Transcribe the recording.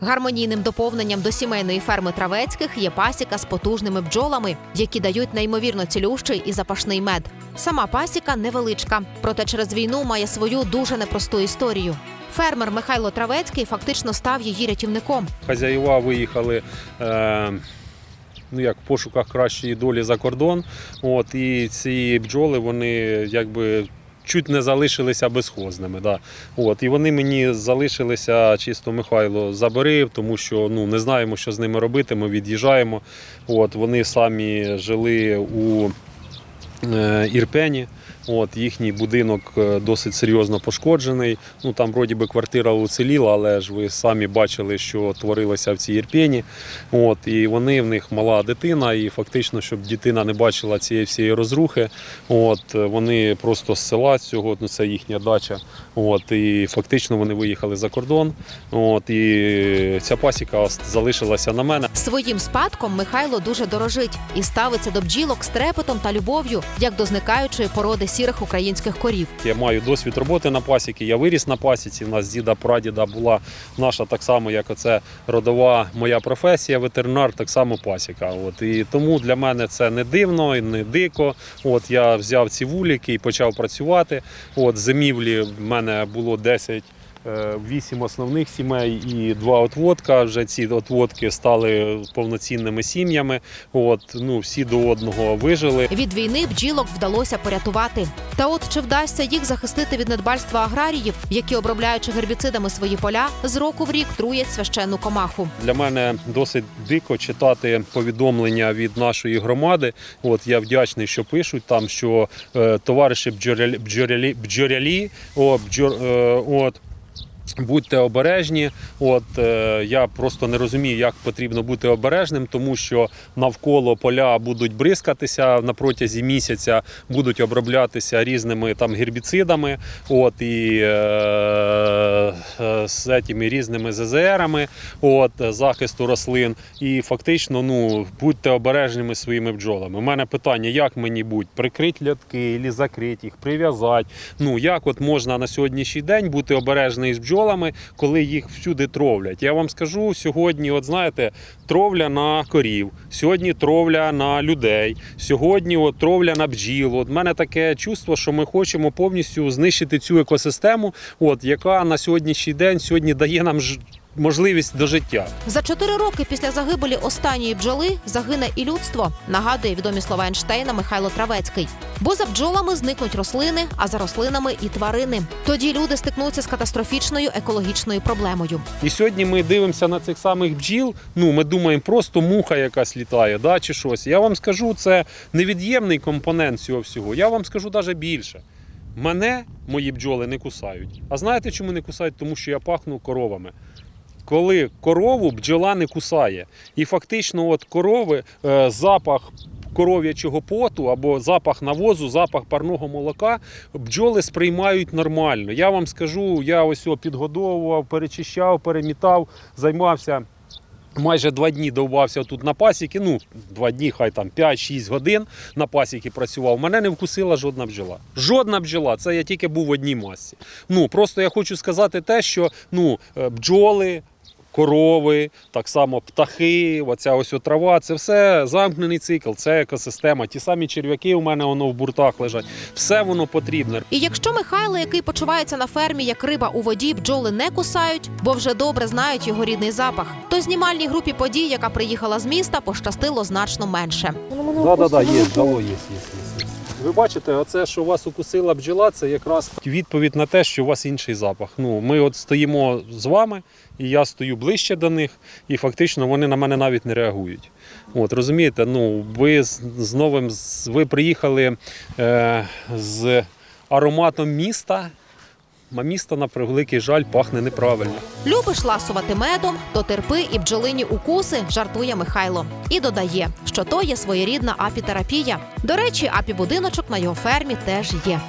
Гармонійним доповненням до сімейної ферми травецьких є пасіка з потужними бджолами, які дають неймовірно цілющий і запашний мед. Сама пасіка невеличка, проте через війну має свою дуже непросту історію. Фермер Михайло Травецький фактично став її рятівником. Хазяїва виїхали. Е- Ну, як в пошуках кращої долі за кордон. От, і ці бджоли вони якби чуть не залишилися безхозними. Да. От, і вони мені залишилися чисто Михайло забери, тому що ну, не знаємо, що з ними робити. Ми від'їжджаємо. От, вони самі жили у е, Ірпені. От, їхній будинок е, досить серйозно пошкоджений. Ну там вроді би квартира уціліла, але ж ви самі бачили, що творилося в цій Ірпені. От, і вони в них мала дитина, і фактично, щоб дитина не бачила цієї всієї розрухи. От, е, вони просто з села з цього, ну це їхня дача. От, і фактично вони виїхали за кордон. От, і ця пасіка залишилася на мене. Своїм спадком Михайло дуже дорожить і ставиться до бджілок з трепетом та любов'ю, як до зникаючої породи сірих українських корів. Я маю досвід роботи на пасіці, я виріс на пасіці. У нас діда прадіда була наша так само, як оце родова моя професія, ветеринар, так само пасіка. От і тому для мене це не дивно і не дико. От я взяв ці вулики і почав працювати. От зимівлі в мене було 10 е, Вісім основних сімей і два отводка. Вже ці отводки стали повноцінними сім'ями. От ну всі до одного вижили. Від війни бджілок вдалося порятувати. Та от чи вдасться їх захистити від недбальства аграріїв, які обробляючи гербіцидами свої поля, з року в рік труять священну комаху. Для мене досить дико читати повідомлення від нашої громади. От я вдячний, що пишуть там, що е, товариші бджорялі, бджорялі, бджорялі о, бджор, е, от. Будьте обережні. От е, я просто не розумію, як потрібно бути обережним, тому що навколо поля будуть бризкатися на протязі місяця, будуть оброблятися різними там гербіцидами, от і е, е, з цими різними ЗЗРами, от захисту рослин. І фактично, ну будьте обережними своїми бджолами. У мене питання, як мені будь прикрити лятки, або закрити їх, прив'язати. Ну як от можна на сьогоднішній день бути обережним з бджолами, коли їх всюди тровлять? Я вам скажу сьогодні, от знаєте, тровля на корів, сьогодні тровля на людей, сьогодні от, тровля на бджіл. От мене таке чувство, що ми хочемо повністю знищити цю екосистему, от яка на сьогоднішній день сьогодні дає нам ж можливість до життя. За чотири роки після загибелі останньої бджоли загине і людство, нагадує відомі слова Ейнштейна Михайло Травецький. Бо за бджолами зникнуть рослини, а за рослинами і тварини. Тоді люди стикнуться з катастрофічною екологічною проблемою. І сьогодні ми дивимося на цих самих бджіл. Ну, ми думаємо, просто муха якась літає, да, чи щось. Я вам скажу, це невід'ємний компонент цього всього. Я вам скажу навіть більше. Мене мої бджоли не кусають. А знаєте, чому не кусають? Тому що я пахну коровами. Коли корову бджола не кусає, і фактично, от корови, е, запах коров'ячого поту або запах навозу, запах парного молока бджоли сприймають нормально. Я вам скажу, я ось його підгодовував, перечищав, перемітав, займався. Майже два дні довбався тут на пасіки. Ну, два дні, хай там 5-6 годин на пасіки працював. Мене не вкусила жодна бджола. Жодна бджола. Це я тільки був в одній масці. Ну просто я хочу сказати те, що ну, е, бджоли. Корови, так само птахи, оця ось трава, це все замкнений цикл, це екосистема. Ті самі черв'яки у мене воно в буртах лежать. Все воно потрібне. І якщо Михайло, який почувається на фермі як риба у воді, бджоли не кусають, бо вже добре знають його рідний запах, то знімальній групі подій, яка приїхала з міста, пощастило значно менше. Да, да, да, є, дало, є, є, є. Ви бачите, оце, що вас укусила бджола, це якраз відповідь на те, що у вас інший запах. Ну, ми от стоїмо з вами, і я стою ближче до них, і фактично вони на мене навіть не реагують. От, розумієте, ну, ви з, новим, ви приїхали е, з ароматом міста, а місто, на превеликий жаль, пахне неправильно. Любиш ласувати медом, то терпи і бджолині укуси, жартує Михайло. І додає, що то є своєрідна апітерапія. До речі, апі-будиночок на його фермі теж є.